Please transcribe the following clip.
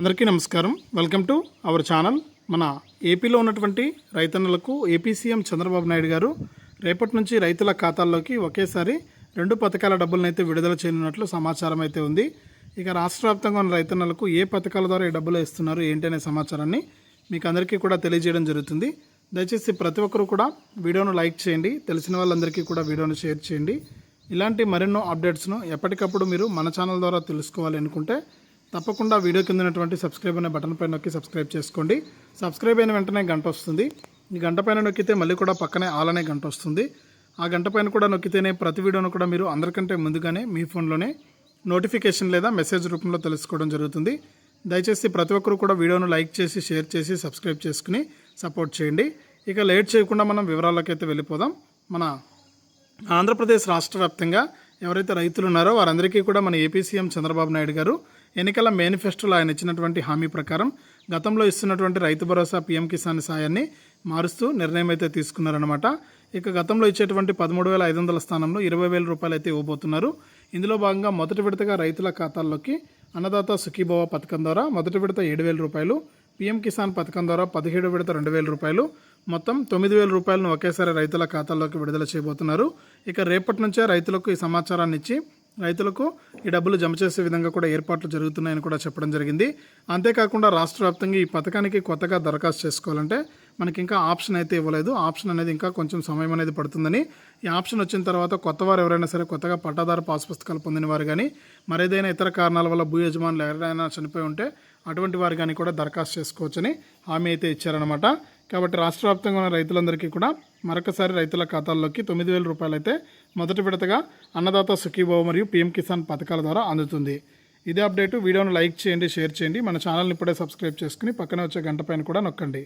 అందరికీ నమస్కారం. Welcome to our channel. మన ఏపీలో ఉన్నటువంటి రైతన్నలకు ఏపీ సీఎం చంద్రబాబు నాయుడు గారు రేపటి నుంచి రైతుల ఖాతాల్లోకి ఒకేసారి రెండు పథకాల డబ్బులను అయితే విడుదల చేయనున్నట్లు సమాచారం అయితే ఉంది. ఇక రాష్ట్ర వ్యాప్తంగా ఉన్న రైతన్నలకు ఏ పథకాల ద్వారా ఈ డబ్బులు ఇస్తున్నారు ఏంటనే సమాచారాన్ని మీకు అందరికీ కూడా తెలియజేయడం జరుగుతుంది. దయచేసి ప్రతి ఒక్కరూ కూడా వీడియోను లైక్ చేయండి తెలిసిన వాళ్ళందరికీ కూడా వీడియోను షేర్ చేయండి. ఇలాంటి మరెన్నో అప్డేట్స్ను ఎప్పటికప్పుడు మీరు మన ఛానల్ ద్వారా తెలుసుకోవాలి అనుకుంటే తప్పకుండా వీడియో కింద ఉన్నటువంటి సబ్స్క్రైబ్ అనే బటన్ పైన నొక్కి సబ్స్క్రైబ్ చేసుకోండి. సబ్స్క్రైబ్ అయిన వెంటనే గంట వస్తుంది. ఈ గంట పైన నొక్కితే మళ్ళీ కూడా పక్కనే ఆల్ అనే గంట వస్తుంది. ఆ గంట పైన కూడా నొక్కితేనే ప్రతి వీడియోను కూడా మీరు అందరికంటే ముందుగానే మీ ఫోన్లోనే నోటిఫికేషన్ లేదా మెసేజ్ రూపంలో తెలుసుకోవడం జరుగుతుంది. దయచేసి ప్రతి ఒక్కరు కూడా వీడియోను లైక్ చేసి షేర్ చేసి సబ్స్క్రైబ్ చేసుకుని సపోర్ట్ చేయండి. ఇక లేట్ చేయకుండా మనం వివరాలకైతే వెళ్ళిపోదాం. మన ఆంధ్రప్రదేశ్ రాష్ట్ర వ్యాప్తంగా ఎవరైతే రైతులు ఉన్నారో వారందరికీ కూడా మన ఏపీ సీఎం చంద్రబాబు నాయుడు గారు ఎన్నికల మేనిఫెస్టోలో ఆయన ఇచ్చినటువంటి హామీ ప్రకారం గతంలో ఇస్తున్నటువంటి రైతు భరోసా పీఎం కిసాన్ సాయాన్ని మారుస్తూ నిర్ణయం అయితే తీసుకున్నారనమాట ఇక గతంలో ఇచ్చేటువంటి పదమూడు వేల ఐదు వందల స్థానంలో ఇరవై వేల రూపాయలు అయితే ఇవ్వబోతున్నారు. ఇందులో భాగంగా మొదటి విడతగా రైతుల ఖాతాల్లోకి అన్నదాత సుఖీభవ పథకం ద్వారా మొదటి విడత ఏడు వేల రూపాయలు పీఎం కిసాన్ పథకం ద్వారా పదిహేడు విడత రెండు వేల రూపాయలు మొత్తం తొమ్మిది వేల రూపాయలను ఒకేసారి రైతుల ఖాతాల్లోకి విడుదల చేయబోతున్నారు. ఇక రేపటి నుంచే రైతులకు ఈ సమాచారాన్ని ఇచ్చి రైతులకు ఈ డబ్బులు జమ చేసే విధంగా కూడా ఏర్పాట్లు జరుగుతున్నాయని కూడా చెప్పడం జరిగింది. అంతేకాకుండా రాష్ట్ర వ్యాప్తంగా ఈ పథకానికి కొత్తగా దరఖాస్తు చేసుకోవాలంటే మనకి ఇంకా ఆప్షన్ అయితే ఇవ్వలేదు. ఆప్షన్ అనేది ఇంకా కొంచెం సమయం అనేది పడుతుందని. ఈ ఆప్షన్ వచ్చిన తర్వాత కొత్త వారు ఎవరైనా సరే కొత్తగా పట్టాదారు పాస్ పుస్తకాలు పొందిన వారు కానీ మరేదైనా ఇతర కారణాల వల్ల భూ యజమానులు ఎవరైనా చనిపోయి ఉంటే అటువంటి వారు కానీ కూడా దరఖాస్తు చేసుకోవచ్చని హామీ అయితే ఇచ్చారనమాట కాబట్టి రాష్ట్ర వ్యాప్తంగా ఉన్న రైతులందరికీ కూడా మరొకసారి రైతుల ఖాతాల్లోకి తొమ్మిది వేల రూపాయలు అయితే మొదటి విడతగా అన్నదాత సుఖీభావ మరియు పీఎం కిసాన్ పథకాల ద్వారా అందుతుంది. ఇదే అప్డేటు. వీడియోను లైక్ చేయండి షేర్ చేయండి. మన ఛానల్ని ఇప్పుడే సబ్స్క్రైబ్ చేసుకుని పక్కనే వచ్చే గంట పైన కూడా నొక్కండి.